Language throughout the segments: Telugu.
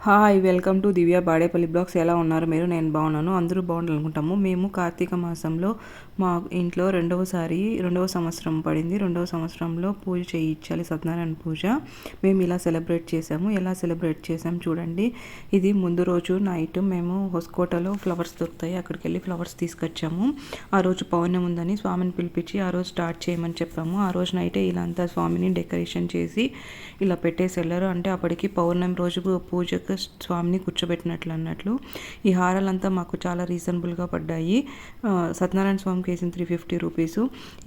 Hi welcome to Divya Badepalli blogs. ఎలా ఉన్నారు? మీరు? నేను బాగున్నాను. అందరూ బాగుండాలనుకుంటాము. మేము కార్తీక మాసంలో మా ఇంట్లో రెండవసారి రెండవ సంవత్సరం పడింది. రెండవ సంవత్సరంలో పూజ చేయించాలి సత్యనారాయణ పూజ. మేము ఇలా సెలబ్రేట్ చేసాము ఎలా సెలబ్రేట్ చేసాం చూడండి. ఇది ముందు రోజు నైట్ మేము హొస్కోటలో ఫ్లవర్స్ దొరుకుతాయి. అక్కడికి వెళ్ళి ఫ్లవర్స్ తీసుకొచ్చాము. ఆ రోజు పౌర్ణమి ఉందని స్వామిని పిలిపించి ఆ రోజు స్టార్ట్ చేయమని చెప్పాము. ఆ రోజు నైటే ఇలా అంతా స్వామిని డెకరేషన్ చేసి ఇలా పెట్టేసి వెళ్ళారు. అంటే అప్పటికి పౌర్ణమి రోజు పూజకు స్వామిని కూర్చోబెట్టినట్లు అన్నట్లు. ఈ హారాలంతా మాకు చాలా రీజనబుల్గా పడ్డాయి. సత్యనారాయణ స్వామికి కేసింది త్రీ ఫిఫ్టీ రూపీస్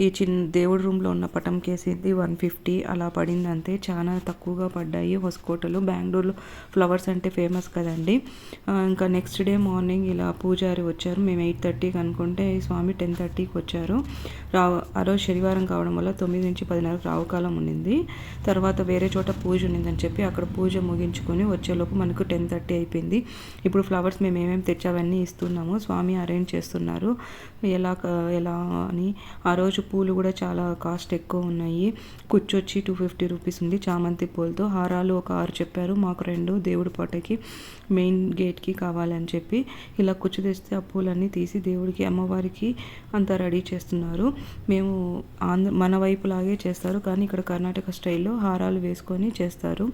ఈ చిన్న దేవుడి రూమ్లో ఉన్న పటం కేసింది వన్ ఫిఫ్టీ అలా పడింది అంతే. చాలా తక్కువగా పడ్డాయి. హొస్కోటలు బెంగళూరులో ఫ్లవర్స్ అంటే ఫేమస్ కదండి. ఇంకా నెక్స్ట్ డే మార్నింగ్ ఇలా పూజారి వచ్చారు. మేము ఎయిట్ థర్టీకి అనుకుంటే స్వామి టెన్ థర్టీకి వచ్చారు. రావు ఆ రోజు శనివారం కావడం వల్ల తొమ్మిది నుంచి పదిన్నరకు రావుకాలం ఉండింది తర్వాత వేరే చోట పూజ ఉండిందని చెప్పి అక్కడ పూజ ముగించుకొని వచ్చేలోపు మనకు టెన్ థర్టీ అయిపోయింది. ఇప్పుడు ఫ్లవర్స్ మేము ఏమేమి తెచ్చావన్నీ ఇస్తున్నాము. స్వామి అరేంజ్ చేస్తున్నారు. ఎలా ఎలా అని. ఆ రోజు పూలు కూడా చాలా కాస్ట్ ఎక్కువ ఉన్నాయి. కుచ్చొచ్చి టూ ఫిఫ్టీ రూపీస్ ఉంది చామంతి పూలతో. హారాలు ఒక ఆరు చెప్పారు. మాకు రెండు దేవుడి పాటకి మెయిన్ గేట్కి కావాలని చెప్పి ఇలా కుచ్చు తెస్తే ఆ పూలన్నీ తీసి దేవుడికి అమ్మవారికి అంతా రెడీ చేస్తున్నారు. మేము ఆంధ్ర మన వైపు లాగే చేస్తారు. కానీ ఇక్కడ కర్ణాటక స్టైల్లో హారాలు వేసుకొని చేస్తారు.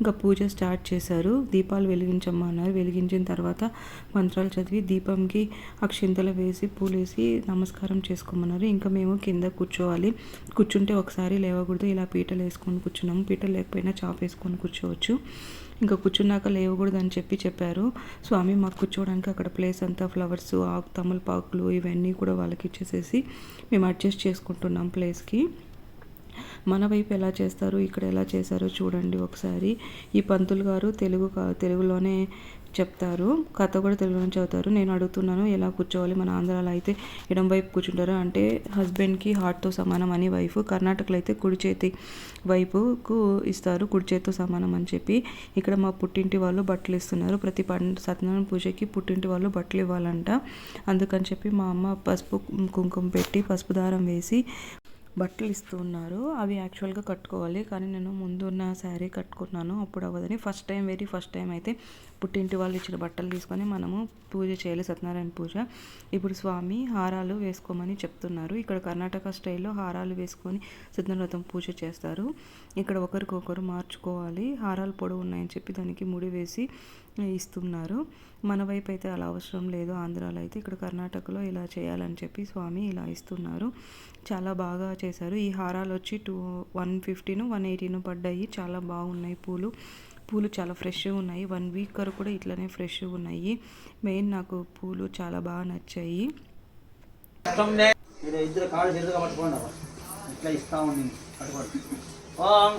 ఇంకా పూజ స్టార్ట్ చేశారు. దీపాలు వెలిగించమన్నారు వెలిగించిన తర్వాత మంత్రాలు చదివి దీపంకి అక్షింతలు వేసి పూలేసి నమస్కారం చేసుకోమన్నారు. ఇంకా మేము కింద కూర్చోవాలి. కూర్చుంటే ఒకసారి లేవకూడదు. ఇలా పీటలు వేసుకొని కూర్చున్నాము. పీటలు లేకపోయినా చాప్ వేసుకొని కూర్చోవచ్చు. ఇంకా కూర్చున్నాక లేవకూడదు అని చెప్పి చెప్పారు. స్వామి మాకు కూర్చోవడానికి అక్కడ ప్లేస్ అంతా ఫ్లవర్స్ ఆకు తమలపాకులు ఇవన్నీ కూడా వాళ్ళకి ఇచ్చేసేసి మేము అడ్జస్ట్ చేసుకుంటున్నాం ప్లేస్కి. మన వైపు ఎలా చేస్తారు ఇక్కడ ఎలా చేశారో చూడండి ఒకసారి. ఈ పంతులు గారు తెలుగు కా- తెలుగులోనే చెప్తారు. కథ కూడా తెలుగులోనే చదువుతారు. నేను అడుగుతున్నాను ఎలా కూర్చోవాలి మన ఆంధ్రాలో అయితే ఎడం వైపు కూర్చుంటారు అంటే హస్బెండ్కి హార్ట్తో సమానం అని వైఫ్ కర్ణాటకలో అయితే కుడి చేతి వైపుకు ఇస్తారు కుడి చేతితో సమానం అని చెప్పి. ఇక్కడ మా పుట్టింటి వాళ్ళు బట్టలు ఇస్తున్నారు. ప్రతి పండు సత్యనారాయణ పూజకి పుట్టింటి వాళ్ళు బట్టలు ఇవ్వాలంట. అందుకని చెప్పి మా అమ్మ పసుపు కుంకుమ పెట్టి పసుపు దారం వేసి బట్టలు ఇస్తూ ఉన్నారు. అవి యాక్చువల్గా కట్టుకోవాలి. కానీ నేను ముందున్న శారీ కట్టుకున్నాను. అప్పుడు అవ్వదని first time very first time అయితే పుట్టింటి వాళ్ళు ఇచ్చిన బట్టలు తీసుకొని మనము పూజ చేయాలి సత్యనారాయణ పూజ. ఇప్పుడు స్వామి హారాలు వేసుకోమని చెప్తున్నారు. ఇక్కడ కర్ణాటక స్టైల్లో హారాలు వేసుకొని సత్యనారాయణ పూజ చేస్తారు. ఇక్కడ ఒకరికొకరు మార్చుకోవాలి. హారాలు పొడవు ఉన్నాయని చెప్పి దానికి ముడి వేసి ఇస్తున్నారు. మన వైపు అయితే అలా అవసరం లేదు. ఆంధ్రాలో అయితే ఇక్కడ కర్ణాటకలో ఇలా చేయాలని చెప్పి స్వామి ఇలా ఇస్తున్నారు. చాలా బాగా చేశారు. ఈ హారాలు వచ్చి టూ వన్ ఫిఫ్టీను వన్ ఎయిటీను పడ్డాయి. చాలా బాగున్నాయి పూలు. పూలు చాలా ఫ్రెష్గా ఉన్నాయి. వన్ వీక్ వరకు కూడా ఇట్లానే ఫ్రెష్గా ఉన్నాయి. మెయిన్ నాకు పూలు చాలా బాగా నచ్చాయి. ఓం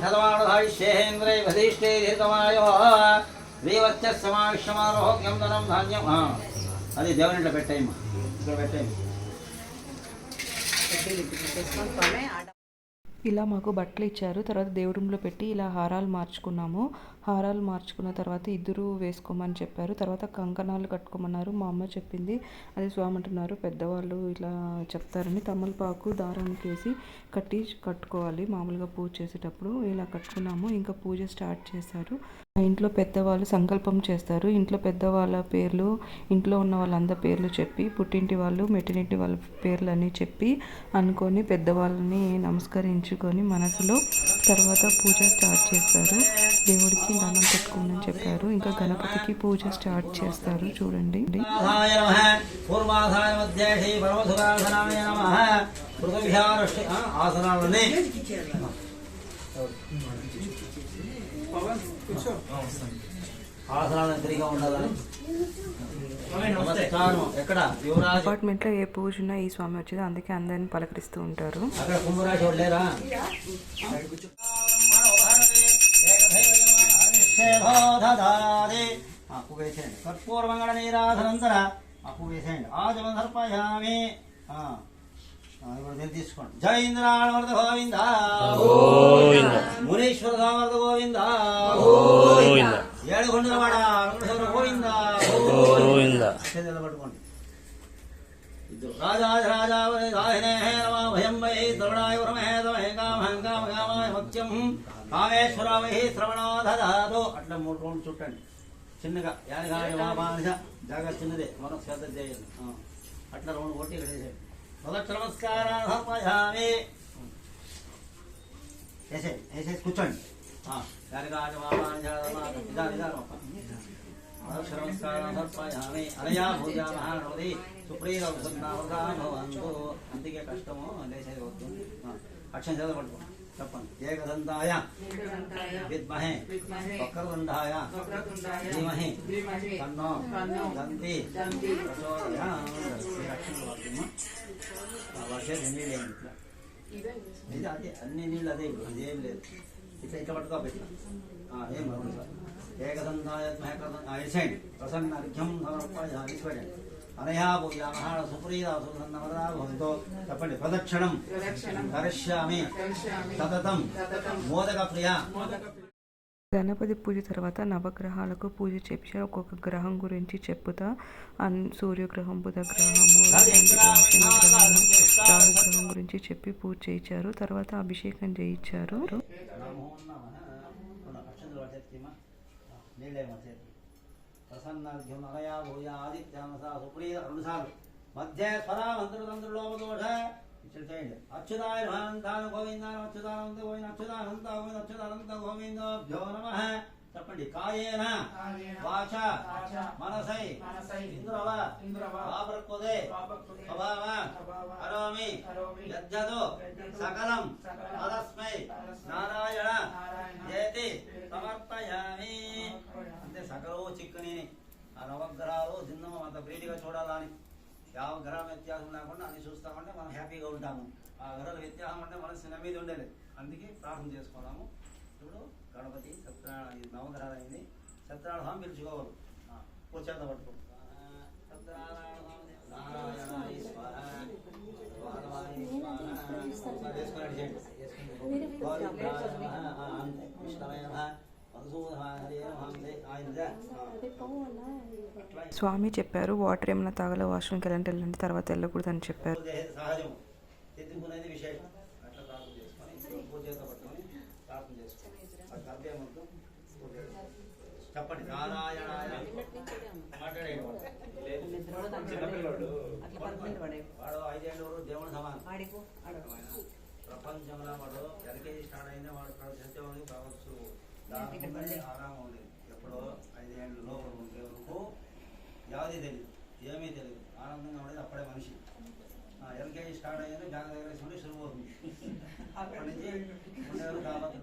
వధిష్ఠే దీర్ఘమాయ ధనం ధాన్యం. అది దేవుని ఇట్లా పెట్టేయమ్మా. ఇక్కడ పెట్టాయి ఇలా మాకు బట్టలు ఇచ్చారు. తర్వాత దేవుడి రూమ్లో పెట్టి ఇలా హారాలు మార్చుకున్నాము. హారాలు మార్చుకున్న తర్వాత ఇద్దరు వేసుకోమని చెప్పారు. తర్వాత కంకణాలు కట్టుకోమన్నారు. మా అమ్మ చెప్పింది. అది స్వామి అంటున్నారు. పెద్దవాళ్ళు ఇలా చెప్తారని తమలపాకు దారానికి వేసి కట్టి కట్టుకోవాలి. మామూలుగా పూజ చేసేటప్పుడు ఇలా కట్టుకున్నాము. ఇంకా పూజ స్టార్ట్ చేశారు. మా ఇంట్లో పెద్దవాళ్ళు సంకల్పం చేస్తారు. ఇంట్లో పెద్దవాళ్ళ పేర్లు ఇంట్లో ఉన్న వాళ్ళందరి పేర్లు చెప్పి పుట్టింటి వాళ్ళు మెట్టినింటి వాళ్ళ పేర్లు అని చెప్పి అనుకొని పెద్దవాళ్ళని నమస్కరించుకొని మనసులో తర్వాత పూజ స్టార్ట్ చేస్తారు దేవుడికి దండం పెట్టుకోమని చెప్పారు. ఇంకా గణపతికి పూజ స్టార్ట్ చేస్తారు. చూడండి. యువరాజు అపార్ట్మెంట్లో ఏ పూజ ఉన్నా ఈ స్వామి వచ్చేది. అందుకే అందరిని పలకరిస్తూ ఉంటారు. అక్కడ కుంభరాశి వాడు లేరా అప్పు వేసేయండి కర్పూరమంగళ నీరాధనంతర అప్పు వేసేయండి ఆజమం సర్పయామి తీసుకోండి జై ఇంద్రాణవర్ధ గోవింద మునీశ్వర సామర్థ గోవింద ఏడు కొండల వాడ వెంకటేశ్వర గోవింద గోవింద పట్టుకోండి రాజాధిరాజావరిదాహినే నమ భయం వై శ్రవణాయ వరమహే తమహే కామహం కామ కామాయ మత్యం కామేశ్వర వై శ్రవణో దదాతు అట్లా మూడు రౌండ్లు చుట్టండి. చిన్నగా. యానగాయ వామానిగా చిన్నదే. మనం శ్రద్ధ చేయండి. అట్లా రెండు కొట్టి ఇక్కడ వేసేయండి. మొదటి నమస్కారం వేసేయండి. వేసేసి కూర్చోండి. ఆ, యానగాయ మొదటి నమస్కారం సమర్పయామి. అనయా మహానవది భవంతు అందుకే కష్టము. లేచేది వస్తుంది అక్షం పట్టుకో చెప్పండి ఏకదంతాయ విద్మహే వక్రతుండాయ ధీమహి తన్నో దంతి ప్రచోదయాత్. ఈ అక్షరం వాడుతున్నా. ఆ వర్షం నీళ్ళు ఏమి ఇట్లా ఇది అదే అన్ని నీళ్ళు అదే ఇప్పుడు అది ఏం లేదు ఇట్లా ఇట్లా పట్టుకో పెట్టిన ఏం బాగుంది సార్ ఏకదంతాయ వేసేయండి ప్రసన్న అర్ఘ్యం సమర్పయామి చూడండి అనయా పూజా సుప్రీత సుసన్నమరా భవంతో చెప్పండి ప్రదక్షిణం కరిష్యామి సతతం. మోదక ప్రియ గణపతి పూజ తర్వాత నవగ్రహాలకు పూజ చేపించారు ఒక్కొక్క గ్రహం గురించి చెప్పుతా. అన్ సూర్యగ్రహం బుధగ్రహము గ్రహం రాహు గ్రహం గురించి చెప్పి పూజ చేయించారు. తర్వాత అభిషేకం చేయించారు. ప్రసన్నార్ఘ్యం అనయా భూయ ఆదిత్యానస సుప్రీత రెండుసార్లు మధ్య స్వరా మంత్రులందరిలో దోష ఇచ్చిన చేయండి అచ్యుతాయ మహాంతాను గోవిందాను అచ్యుతానంద గోవింద అచ్యుతానంత గోవింద అచ్యుతానంత గోవిందోభ్యో నమ. చెప్పండి కాయేన వాచ మనసై ఇంద్రవ పాపృక్కుదే స్వభావ కరోమి యజ్జదు సకలం తదస్మై నారాయణ ఏతి సమర్పయామి. అంటే సకలో చిక్కని ఆ నవగ్రహాలు దిన్నము అంత ప్రీతిగా చూడాలని. ಯಾವ గ్రహం వ్యత్యాసం లేకుండా అన్ని చూస్తామంటే మనం హ్యాపీగా ఉంటాము. ఆ గ్రహాల వ్యత్యాసం అంటే మనసు మీద ఉండేది. అందుకే ప్రార్థన చేసుకున్నాము. ఇప్పుడు గణపతి సత్యనారాయణ ఇది నవగ్రహాలు అయింది సత్యనారాయణ స్వామి పిలుచుకోవాలి. కూర్చేత పట్టుకో. సత్యనారాయణ స్వామి నారాయణాయ స్వాహ. స్వామి చెప్పారు వాటర్ ఏమైనా తాగలే వాష్రూమ్కి వెళ్ళండి వెళ్ళండి తర్వాత వెళ్ళకూడదు అని చెప్పారు ఎల్కేజీ స్టార్ట్ అయ్యింది బ్యాగ్ దగ్గర వేసుకుంటే సులువు అవుతుంది అప్పటి నుంచి ఉండేవారు కాబట్టి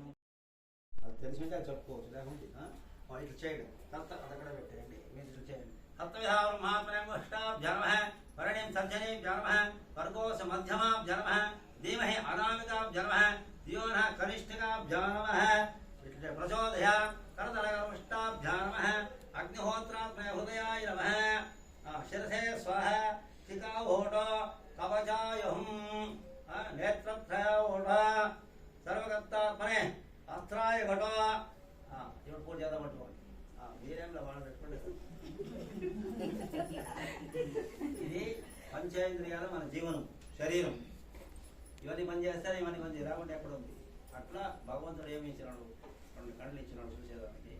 అది తెలిసింటే అది చెప్పుకోవచ్చు లేకుంటే ఆ, వాడు ఇట్లా చేయడం తర్వాత అదక్కడ పెట్టేయండి మీరు ఇట్లా చేయండి తత్వవిధానం మహాత్మ్యాభ్యామ వరణీం సజ్జనేభ్యామ వర్గోస మధ్యమాభ్యామ ధీమహి అనామికాభ్యామ దియోన కనిష్ఠికాభ్యామ ఇట్లా ప్రచోదయ కరతలకర్మష్టాభ్యామ అగ్నిహోత్రాత్మయ హృదయాయ నమ శిరసే స్వహ శిఖావోట కవచాయుహం. నేత్రత్రయోట సర్వకర్తాత్మనే అస్త్రాయ ఘట. ఇప్పుడు పూజ చేద్దాం పట్టుకోండి ఆ, మీరేంలో వాళ్ళు పెట్టుకోండి. ఇది పంచేంద్రియాలు మన జీవనం శరీరం. ఇవన్నీ పనిచేస్తారు ఇవన్నీ పని రాకుండా ఎక్కడ ఉంది? అట్లా భగవంతుడు ఏమి ఇచ్చినాడు? రెండు కళ్ళు ఇచ్చినాడు చూసేదానికి.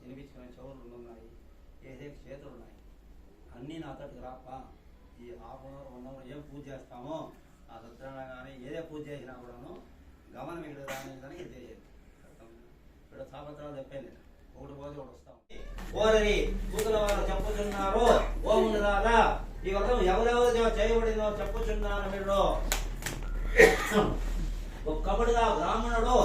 వినిపించుకునే చెవులు ఉన్నాయి ఏదే చేతులు ఉన్నాయి అన్నీ నా తట్టుకు రాపా ఈ హాఫ్ అవర్ ఏం పూజ చేస్తామో ఆ సత్యనారాయణ కానీ ఏదే పూజ చేసినా కూడాను గమనం ఇక్కడ రాని ఇది తెలియదు. ఇక్కడ సాపత్రాలు చెప్పింది ఒకటి పోతే ఒకటి వస్తాం. ఓరని కూతుల వారు చెప్పుచున్నారు ఓముని రాదా ఈ వ్రతం ఎవరెవరు చేయబడిందో చెప్పుచున్నారు మీరు ఒక్కబడిగా బ్రాహ్మణుడు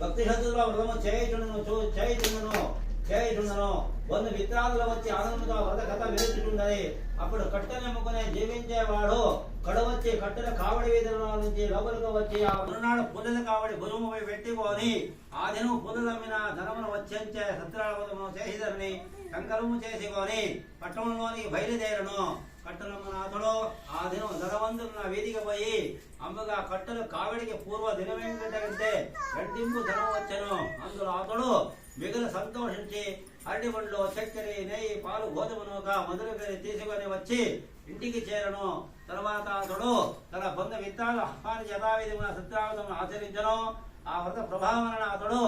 భక్తి శ్రద్ధలో వ్రతము చేయుచుండను చూ చేయుచుండను చేయుచుండను. వంద మిత్రాదులు వచ్చి ఆనందంగా వంద కథ విరుచుచుండని అప్పుడు కట్టెలు నమ్ముకునే జీవించేవాడు కడవచ్చి కట్టెల కావడి వీధుల నుంచి లోపలికి వచ్చి ఆ మరునాడు పుల్లల కావడి భుజముపై పెట్టుకొని ఆ దినం పుల్లలమ్మిన ధనమును వచ్చే సత్యనారాయణము చేసిదని కంకరము చేసుకొని పట్టణంలోని బయలుదేరను. కట్టలమ్మనాథుడు ఆ దినం ధనవంతున్న వీధికి పోయి అమ్మగా కట్టెలు కావడికి పూర్వ దినమేంటంటే రెండింపు ధనం వచ్చెను. అందులో అతడు మిగిలిన సంతోషించి అరటి పండ్లు చక్కెర నెయ్యి పాలు గోధుమ నూక మధుర తీసుకొని వచ్చి ఇంటికి చేరను. తర్వాత అతడు తన బంధు మిత్రాలు ఆహ్వాని యథావిధమున సత్యావతమును ఆచరించను. ఆ వ్రత ప్రభావన అతడు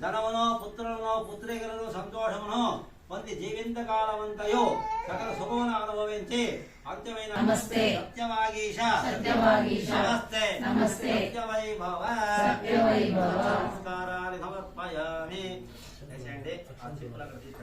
ధనమును పుత్రులను పుత్రికలను సంతోషమును పొంది జీవిత కాలమంతయు సకల శుభమును అనుభవించి అంత్యమైన నమస్తే. సత్యవాగీశ సత్యవాగీశ. నమస్తే నమస్తే. సత్యవైభవ సత్యవైభవ. నమస్కారాన్ని సమర్పయామి వేసేయండి. ఆ చెప్పులు అక్కడ తీసి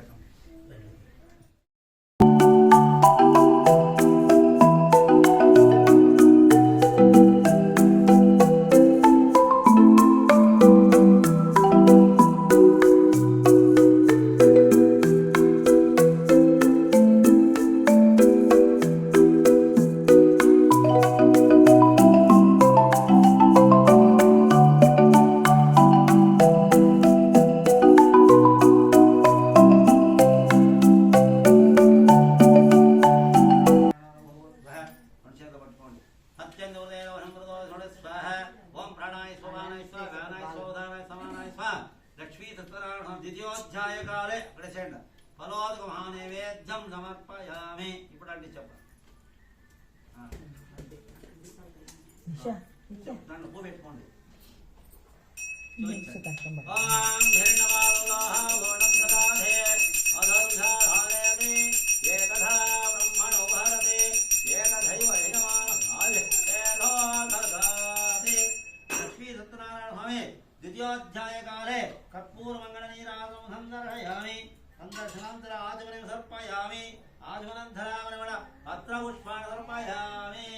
లక్ష్మీ సత్యనారాయణ స్వామి ద్వితీయోధ్యాయకాలే కర్పూరమంగళ నీరాగం సందర్శయామి సందర్శనాంతర ఆచమనం సమర్పయామి ఆచమనంతరావరమణ పత్ర పుష్పాణ సమర్పయామి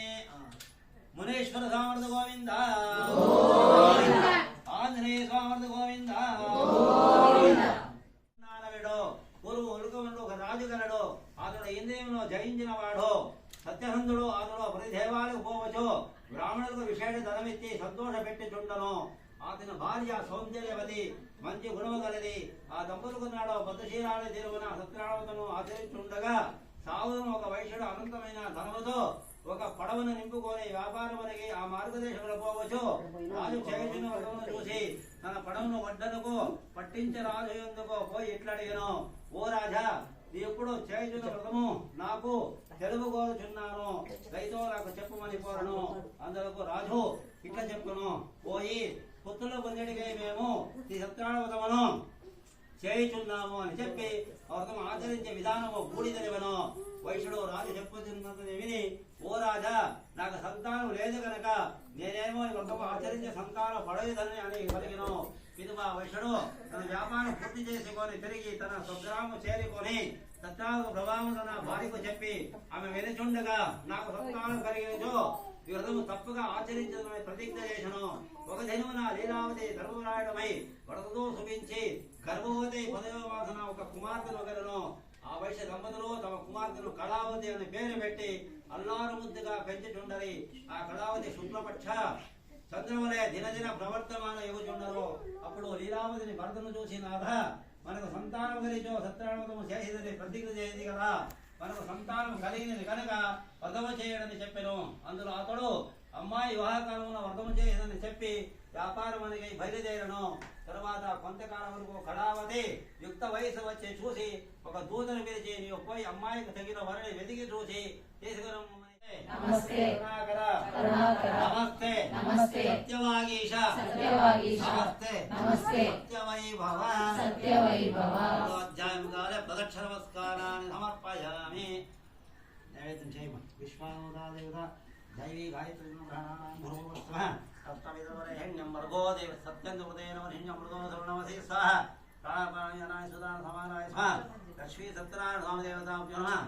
మునీశ్వర సామర్థ గోవింద. ఆంజనేయ స్వామర్థ గోవింద. ఉలుకముడు ఒక రాజు గలడు అతడు ఇంద్రియంలో జయించిన వాడు సత్యహంతుడు అతడు ప్రతి దేవాలకు పోవచ్చు బ్రాహ్మణులకు విశేష ధనమిచ్చి సంతోష పెట్టుచుండను. అతని భార్య సౌందర్యవతి మంచి గుణము గలది ఆ దంపతులకు నాడు బద్ధశీలాన్ని తిరుగున సత్యనారాయణను ఆచరించుండగా సావును ఒక వైశ్యుడు అనంతమైన ధనముతో ఒక పడవను నింపుకొని వ్యాపారమునికి ఆ మార్గదేశంలో పోవచ్చు. రాజు చేసిన వ్రతమును చూసి తన పడవను వడ్డనుకు పట్టించే రాజు ఎందుకు పోయి ఇట్లా అడిగాను. ఓ రాజా నీ ఎప్పుడు చేయుచున్న వ్రతము నాకు తెలుగు కోరుచున్నాను నాకు చెప్పమని కోరను. అందులకు రాజు ఇట్లా చెప్పును. పోయి పుత్రుల పొందడికై మేము ఈ సత్యనారాయణ వ్రతమును చేయుచున్నాము అని చెప్పి వ్రతం ఆచరించే విధానము బూడిదనివను వైశ్యుడు రాజు చెప్పుతున్నది విని ఓ రాజా నాకు సంతానం లేదు గనక నేనేమో ఈ ఆచరించే సంతానం పడలేదని అని పలికిను. ఇది మా వైశ్యుడు తన వ్యాపారం పూర్తి చేసుకొని తిరిగి తన స్వగ్రామం చేరుకొని సత్యాలకు ప్రభావం తన భార్యకు చెప్పి ఆమె వెనుచుండగా నాకు సంతానం కలిగించు ఈ వ్రతము తప్పుగా ఆచరించడమని ప్రతిజ్ఞ చేసను. ఒక జన్మన లీలావతి ధర్మరాయడమై వడకతో సుమించి గర్భవతి పదవ ఒక కుమార్తెను ఒకరును ఆ వైశ్య దంపతులు తమ కుమార్తెను కళావతి అని పేరు పెట్టి అల్లారు ముద్దుగా పెంచుచుండరి. ఆ కళావతి శుక్లపక్ష. చంద్రమలే దినదిన ప్రవర్తమాన యువచుండరు అప్పుడు లీలావతిని భర్తను చూసి నాథ మనకు సంతానం కలిచో సత్యానుమతము చేసేదని ప్రతిజ్ఞ చేసింది కదా. మనకు సంతానం కలిగినది కనుక పదవ చేయడని చెప్పాను. అందులో అతడు అమ్మాయి వివాహకాలంలో వ్రతము చేయదని చెప్పి వ్యాపారమునికి బయలుదేరను. తరువాత కొంతకాలం వరకు కళావతి యుక్త వయసు వచ్చి చూసి ఒక దూతను పిలిచి నీవు పోయి అమ్మాయికి తగిన వరని వెతికి చూసి నమస్తే. నమస్తే. నమస్తే. నమస్తే. నమస్తే. ప్రదక్ష నమస్కారాన్ని సమర్పయామి. నైవేద్యం చేయమ విశ్వానుదాదేవత. దైవీ గాయత్రి అష్టమిదవరేణ్యం వర్గో దేవ సత్యం హృదయనమహిణ్యం మృదో ధృణమసి స్వాహ ప్రాణాపానాయ సుదాన సమానాయ స్వాహ లక్ష్మీ సత్యనారాయణ స్వామి దేవతాభ్యో నమః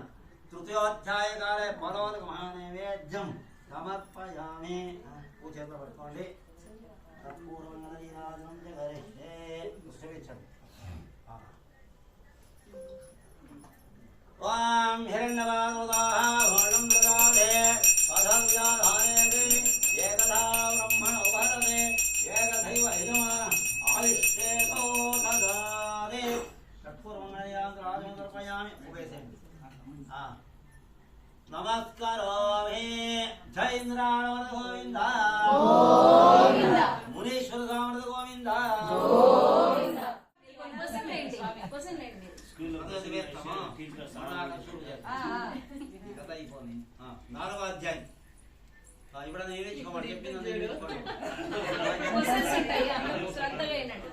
తృతీయోధ్యాయ కాలే పదోదక మహానైవేద్యం సమర్పయామి పూజలో పట్టుకోండి కర్పూరమంగళీరాజనం జగరిష్టే పుష్పించండి ఓం హిరణ్యవాగుదాః నమస్కారోమి జైంద్రాణవద గోవింద. మునీశ్వర సామర్థ గోవింద. క్వశ్చన్ లేండి క్వశ్చన్ లేండి అదే వేస్తామా? మనాక షురు చేస్తాం. ఈ కథ అయిపోయింది. ఆ, నాలుగో అధ్యాయం ఆ, ఇప్పుడు అది నేర్చుకోమని చెప్పింది నేర్చుకోండి క్వశ్చన్స్ ఉంటాయి శ్రద్ధగా వినండి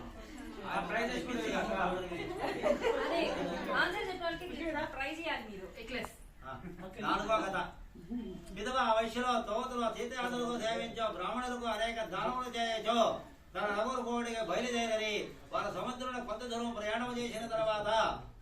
ఆ ప్రైజ్ కూడా ఇక. అదే ఆన్సర్ చెప్పాలి విధవ. వైశ్యులో తోతులో తీర్థయాత్రలకు సేవించో బ్రాహ్మణులకు అనేక దానములు చేయచో తన నగరు కోడిగా బయలుదేరని వారు సముద్రంలో కొత్త దూరం ప్రయాణం చేసిన తర్వాత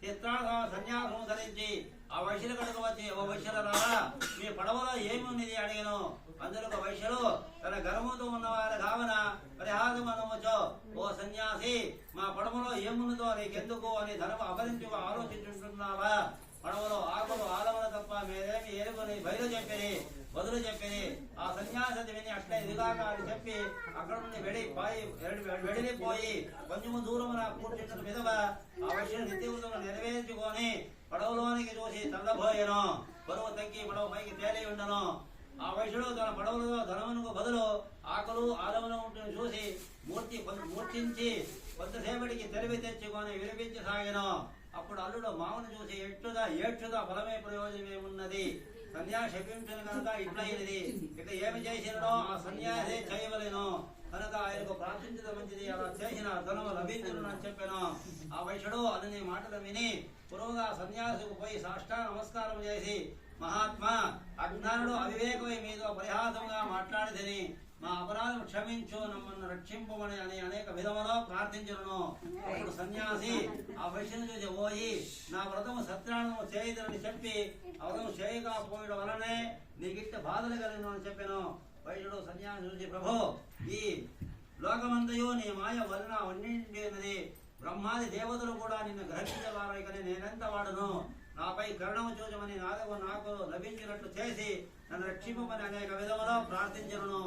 చిత్రాల సన్యాసం ధరించి ఆ వైశ్యుల కడుకు వచ్చి ఓ వైశ్యుల రారా మీ పడవలో ఏమి ఉన్నది? అడిగాను. అందులో ఒక వైశ్యులు తన గర్భంతో ఉన్నవారు కావున పరిహాసం అనవచ్చు ఓ సన్యాసి మా పడవలో ఏమున్నదో నీకెందుకు అని ధనము అపరించి ఆలోచించుంటున్నావా? పడవలో ఆకులు ఆలవలు తప్ప మీరేమి ఏరుకుని బయలు చెప్పిరి బదులు చెప్పిరి. ఆ సన్యాసతి విని అట్లే ఇదిగాక అని చెప్పి అక్కడ నుండి వెడి పాయి వెడిలిపోయి కొంచెము దూరమున కూర్చున్న విధవ ఆ విషయం నిత్యవతులు నెరవేర్చుకొని పడవలోనికి చూసి చల్లబోయను బరువు తగ్గి పడవ పైకి తేలి ఉండను. ఆ వైశ్యుడు తన పడవలో ధనమునకు బదులు ఆకలు ఆలములు ఉంటుంది చూసి మూర్తి మూర్తించి కొంతసేపటికి తెలివి తెచ్చుకొని వినిపించి సాగెను అప్పుడు అల్లుడు మామను చూసి ఎట్టుగా ఏడ్చుదా ఫలమే ప్రయోజనం ఏమున్నది సన్యాసి క్షమించను కనుక ఇట్లయినది. ఇక ఏమి చేసినో ఆ సన్యాసే చేయవలేను. కనుక ఆయనకు ప్రార్థించడం మంచిది. అలా చేసిన ధనము లభించను అని చెప్పాను. ఆ వైశ్యుడు అతని మాటలు విని పురువుగా సన్యాసికు పోయి సాష్టా నమస్కారం చేసి మహాత్మా అజ్ఞానుడు అవివేకమై మీతో పరిహాసంగా మాట్లాడిదని మా అపరాధం క్షమించు నమ్మను రక్షింపమని అని అనేక విధములో ప్రార్థించును. అప్పుడు సన్యాసి ఆ వైశ్యుని చూసి పోయి నా వ్రతము సత్యానము చేయదని చెప్పి ఆ వ్రతం చేయకపోవడం వలనే నీకిట్ట బాధలు కలిగిన అని చెప్పాను. వైద్యుడు సన్యాసి చూసి ప్రభు ఈ లోకమంతయు నీ మాయ వలన ఉన్నది బ్రహ్మాది దేవతలు కూడా నిన్ను గ్రహించవారు ఇక నేనెంత వాడును? నాపై కరుణము చూచమని నాదకు నాకు లభించినట్లు చేసి నన్ను రక్షింపమని అనేక విధములో ప్రార్థించను.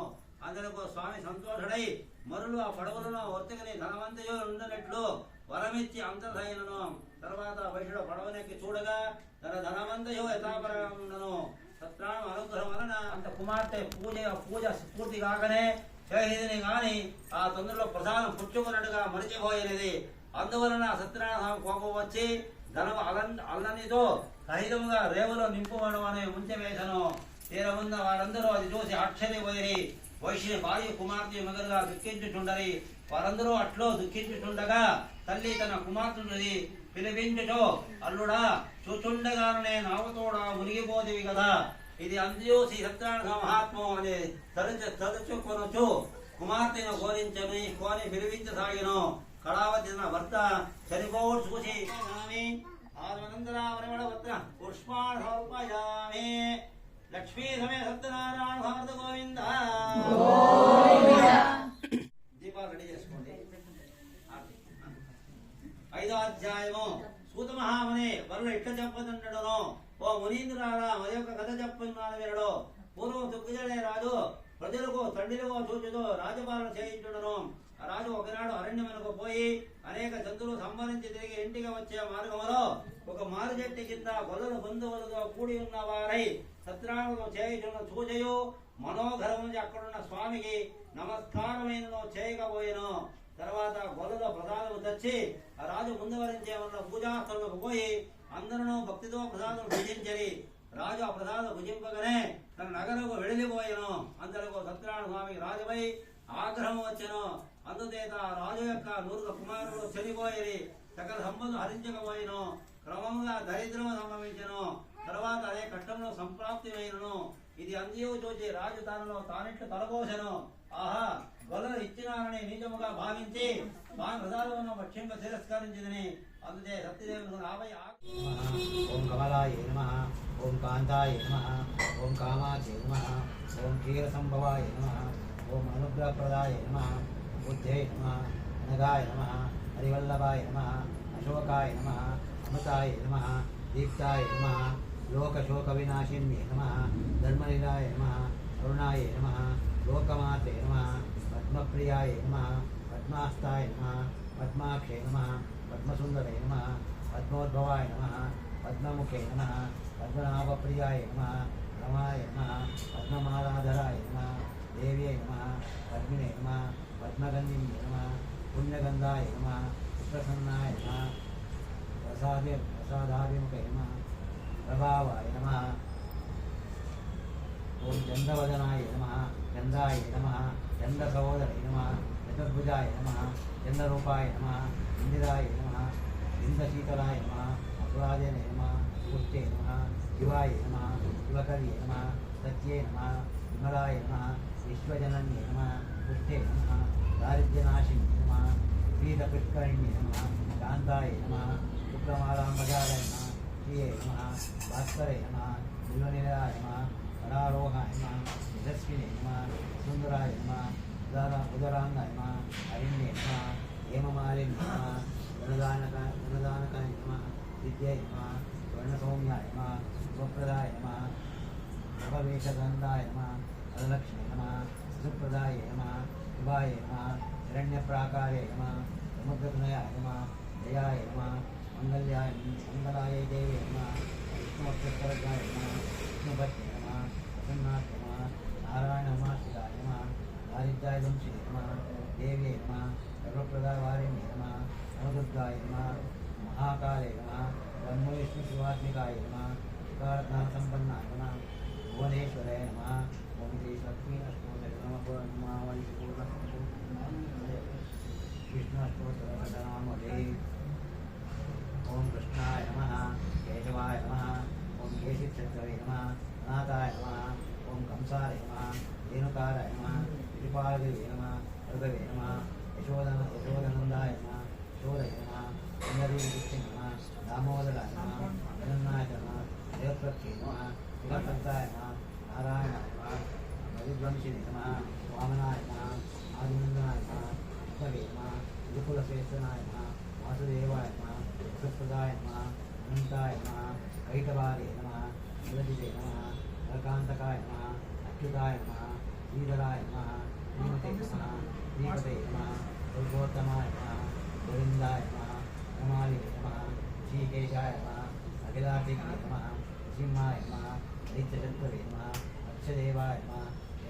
అందులకు స్వామి సంతోషుడై మరులు ఆ పడవలను వర్తకని ధనవంతయో ఉండనట్లు వరమిచ్చి అంతర్ధైనను తర్వాత వైశ్యుడు పడవనెక్కి చూడగా తన ధనవంతయో యథాపరముండను సత్రాణం అనుగ్రహం వలన అంత కుమార్తె పూజ పూజ పూర్తి కాకనే చేసేదిని గాని ఆ తొందరలో ప్రసాదం పుచ్చుకున్నట్టుగా మరిచిపోయినది. అందువలన సత్యనారాయణ కోపం వచ్చి ధనము అలన్ అల్లనితో సహితముగా రేవులో నింపువడం అనే ముంచెవేశను తీరముంద వారందరూ అది చూసి ఆశ్చర్యపోయి వైశ్య భార్య కుమార్తె మొదలుగా దుఃఖించుచుండరి. వారందరూ అట్లో దుఃఖించుచుండగా తల్లి తన కుమార్తెనుది పిలిపించుచో అల్లుడా చూచుండగానే నావతోడా మునిగిపోదేవి కదా. ఇది అంత్యోసి సత్యార్థ మహాత్మం అని తరచు తరచుకొనొచ్చు కుమార్తెను కోరించని కోరి పిలిపించసాగిను. కళావతి తన భర్త చనిపోవడు చూసి స్వామి ఆనందరావరమణ పుష్పాణ సమర్పయామి లక్ష్మీ సమయ సత్యనారాయణ సమర్థ గోవింద దీపాలు రెడీ చేసుకోండి. ఐదో అధ్యాయము సూత మహాముని వరుడు ఇట్ట చెప్పతుండడను ఓ మునీంద్రారా మరి యొక్క కథ చెప్పున్నాను వినడు. పూర్వం దుఃఖజడే రాజు ప్రజలకు తండ్రిలో చూచుతూ రాజపాలన చేయించుడను. రాజు ఒకనాడు అరణ్యమునకు పోయి అనేక జంతువులు సంహరించి తిరిగి ఇంటికి వచ్చే మార్గములో ఒక మారు చెట్టు కింద గొల్లల బంధువులతో కూడి ఉన్న వారై సత్రాలను చేయుచున్న చూచయు మనోహరం నుంచి అక్కడున్న స్వామికి నమస్కారమైన చేయకపోయాను. తర్వాత గొల్లల ప్రసాదం తెచ్చి ఆ రాజు ముందు వరించే ఉన్న పూజాస్థలకు పోయి అందరూ భక్తితో ప్రసాదం భుజించరి రాజు ఆ ప్రసాదం భుజింపగానే తన నగరకు వెళ్ళిపోయాను అంతలకు సత్యనారాయణ స్వామికి రాజుపై ఆగ్రహం వచ్చాను. అందుచేత ఆ రాజు యొక్క నూరుగ కుమారుడు చనిపోయి సకల సంపద హరించకపోయిను క్రమంగా దరిద్రము సంభవించెను తర్వాత అదే కష్టంలో సంప్రాప్తిమైనను. ఇది అందియు చూచి రాజు తనలో తానిట్లు తలపోసెను. ఆహా గొల్లలు ఇచ్చినారని నిజముగా భావించి బాగా ప్రసాదమును భక్ష్యంగా తిరస్కరించిందని అందుచే సత్యదేవుడు ఆపై ఓం కమలాయ నమ ఓం కాంతాయ నమ ఓం కామాయ నమ ఓం క్షీరసంభవాయ నమ ఓం అనుగ్రహప్రదాయ నమ. బుద్ధే నమ అనగాయ నమ హరివల్లభాయ నమ అశోకాయ నమ అమృతాయ నమ దీప్తాయ నమ లోకశోకవినాశిన్యే నమ ధర్మలీలాయ నమ అరుణాయ నమ లోకమాతే నమ పద్మప్రియాయ నమ పద్మాస్తాయ నమ పద్మాక్షే నమ పద్మసుందరే నమ పద్మోద్భవాయ నమ పద్మముఖే నమ పద్మనాభప్రియాయ నమ రమాయ నమ పద్మమాలాధరాయ నమ దేవ్యై నమ పద్మినే నమ పద్మగంధిన్యే నమ పుణ్యగంధాయ నమ సుప్రసన్నాయ నమ ప్రసాదే ప్రసాదాభిముఖ నమ ప్రభావాయ నమ ఓం చంద్రవదనాయ నమ చంద్రాయ నమ చంద్ర సహోదర నమ చతుర్భుజాయ నమ చంద్రరూపాయ నమ ఇందిరాయ నమ ఇంద్రశీతలాయ నమ అపరాజనే నమ పుష్టే నమ శివాయ నమ శివకర్యే నమ సత్యే నమ విమలాయ నమ విశ్వజనన్య నమ పుష్టే నమ. దారిద్ర్యనాశిని నమ. శ్రీరపుష్కరిణ్యే నమ. కాంతాయ నమ. శుక్రమాలాంబజాయ నమ. శ్రీయే నమ. భాస్కరే నమ. దివనిలయాయ నమ. వరారోహాయ నమ. యశస్విని నమ. సుందరాయ నమ. ఉదర ఉదరాంగాయ నమ. అరణ్య నమ. హేమమాలి నమ. ధనదానక ధనదానకాయ నమ. విద్యే నమ. స్వర్ణసౌమ్యాయ నమ. శుభప్రదాయ నమ. నవవేషగంధాయ నమ. వరలక్ష్మి నమ సుప్రదాయ నమ శుభాయ నమ హిరణ్యప్రాకారే నమ సముద్రతనయాయ నమ జయాయ నమ మంగళ్యాయ మంగళాయ దేవే నమ విష్ణువక్షరగాయ నమ విష్ణుపత్ని నమ ప్రసన్నాయ నమ నారాయణమాశ్రితాయ నమ దారిద్ర్యాయ వంశీ నమ దేవే నమ సర్వప్రదావారిణ్యే నమ నవదుర్గాయ నమ మహాకాళే నమ బ్రహ్మవిష్ణు శివాత్మికాయ నమ శివారత్న సంపన్నాయ నమ భువనేశ్వరాయ నమ ఓం శ్రీ లక్ష్మీ ఓం కృష్ణాయ నమ కేశవాయ నమ ఓం కేశిక్షత్రవే నమ అనాథాయ నమ ఓం కంసాయ నమ రేణుకారాయ నమ శ్రీపాదవే నమ వృగవే నమ యశోదన యశోదనందాయ నమ యశోదయ నమ సుందరీకృష్ణ నమ దామోదరాయ నమ జగన్నాయ నమ దేవప్రత్యే నమ శివకంతాయ నమ నమ మధుధ్వంసిని నమ వామనాయ నమ ఆదినందనాయ నమ విష్ణవే నమ విపులశ్రేష్ఠనాయ నమ వాసుదేవాయ నమ సుప్రదాయ నమ అనంతాయ నమ కైటవారే నమ నిలదిదే నమ నరకాంతకాయ నమ అచ్యుతాయ నమ శ్రీధరాయ నమ శ్రీమతే నమ శ్రీపతే నమ దుర్గోత్తమాయ నమ గోవిందాయ నమ రమాలి నమ శ్రీకేశాయ నమ అఖిలాటికి నమ సింహాయ నమ దైత్యచత్వరే నమ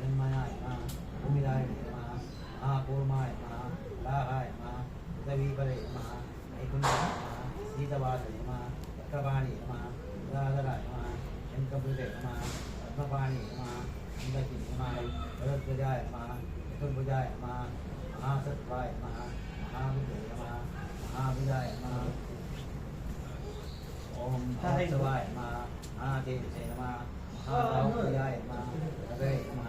అక్షదేవాయ నమ జగన్మయాయ నమ భూమిదాయ నమ మహాకూర్మాయ నమ రాహాయ నమ ఉదవీపదే నమ వైకుంఠాయ నమ సీతవాసయ నమ చక్రపాణి నమ ఉదాదరాయ నమ శంఖభృతే నమ పద్మపాణి నమ అందకి నమ వరధ్వజాయ నమ చతుర్భుజాయ నమ మహాసత్వాయ నమ మహాబుద్ధే నమ మహాభుజాయ నమ ఓం మహోత్సవాయ నమ మహాదేవసే నమ మహారావుయాయ నమ రవే నమ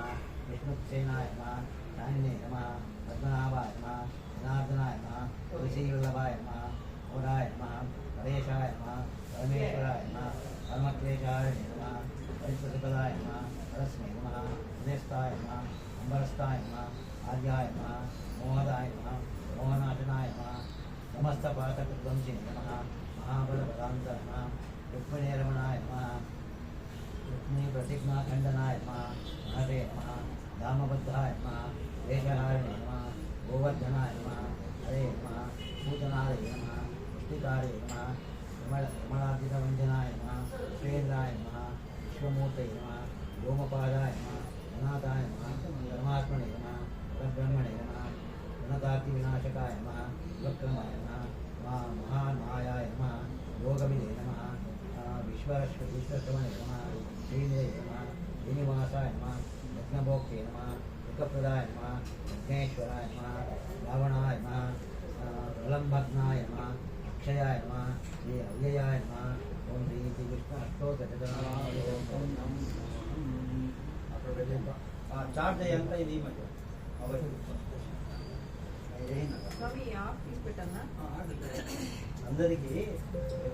విష్ణుసేనాయ నమ ధాన్యే నమ పద్మనాభాయ నమ జనార్దనాయ నమ తులసీవల్లభాయ నమ హోరాయ నమ పరేశాయ నమ పరమేశ్వరాయ నమ పరమక్లేశాయ నమ పరిశుద్ధపదాయ నమ పరస్మై నమ ఉదయస్థాయ నమ అంబరస్థాయ నమ ఆర్యాయ నమ మోహదాయ నమ మోహనాశనాయ నమ సమస్త పాతకృద్వంశిని నమ మహాబలపదాంత నమ రుక్మిణీరమణాయ నమ రుక్మిణీ ప్రతిజ్ఞాఖండనాయ నమ మహతే నమ దామబద్ధాయ నమ వేషహారిణే నమ గోవర్ధనాయ నమ హరే నమ పూతనాయ నమ పుష్టికారే నమ విమల విమలార్జితవంజనాయ నమ శ్రేంద్రాయ నమ విశ్వమూర్తయ నమ వ్యోమపాదాయ నమ అనాథాయ నమ పరమాత్మనే నమ పరబ్రహ్మణే నమ గుణదార్తి వినాశకాయ నమ విక్రమాయ నమ మా మహామాయాయ నమ యోగవిదే నమ విశ్వరశ్వ విశ్వశ్రవణే నమ శ్రీనిదే నమ శ్రీనివాసాయ నమ యజ్ఞభోక్తే నమ సుఖప్రదాయ నమ యజ్ఞేశ్వరాయ నమ రావణాయ నమ ప్రలంభగ్నాయ నమ అక్షయాయ నమ శ్రీ అవ్యయాయ నమ ఓం శ్రీ శ్రీ విష్ణు అష్టోత్తర చార్జ్ అయ్యంత ఇది ఈ మధ్య అందరికి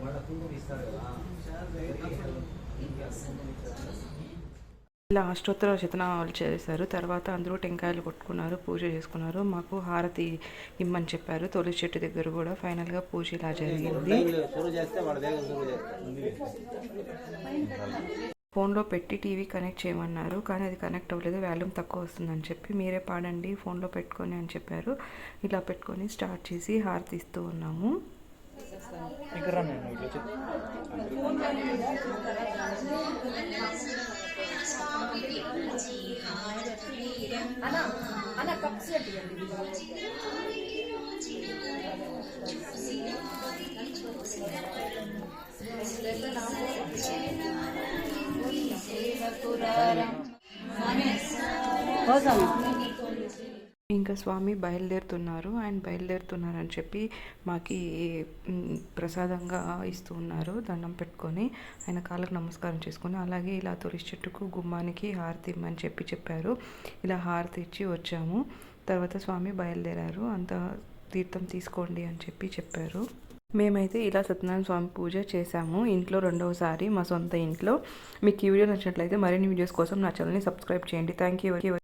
మళ్ళీ కుంకుమ ఇస్తారు కదా ఇలా అష్టోత్తర శతనాలు చేశారు. తర్వాత అందరూ టెంకాయలు కొట్టుకున్నారు పూజ చేసుకున్నారు. మాకు హారతి ఇమ్మని చెప్పారు. తొలి చెట్టు దగ్గర కూడా ఫైనల్గా పూజ ఇలా జరిగింది. ఫోన్లో పెట్టి టీవీ కనెక్ట్ చేయమన్నారు. కానీ అది కనెక్ట్ అవ్వలేదు. వాల్యూమ్ తక్కువ వస్తుందని చెప్పి మీరే పాడండి ఫోన్లో పెట్టుకొని అని చెప్పారు. ఇలా పెట్టుకొని స్టార్ట్ చేసి హారతి ఇస్తూ ఉన్నాము. అన్న అన్న కప్స్ పెట్టియండి కోసం స్వామి బయలుదేరుతున్నారు. ఆయన బయలుదేరుతున్నారని చెప్పి మాకి ప్రసాదంగా ఇస్తూ ఉన్నారు దండం పెట్టుకొని. ఆయన కాళ్ళకు నమస్కారం చేసుకొని అలాగే ఇలా తులసి చెట్టుకు గుమ్మానికి హారతి ఇమ్మని చెప్పి చెప్పారు. ఇలా హారతి ఇచ్చి వచ్చాము. తర్వాత స్వామి బయలుదేరారు. అంత తీర్థం తీసుకోండి అని చెప్పి చెప్పారు. మేమైతే ఇలా సత్యనారాయణ స్వామి పూజ చేశాము. ఇంట్లో రెండవసారి మా సొంత ఇంట్లో. మీకు ఈ వీడియో నచ్చినట్లయితే మరిన్ని వీడియోస్ కోసం నా ఛానల్ని సబ్స్క్రైబ్ చేయండి. Thank you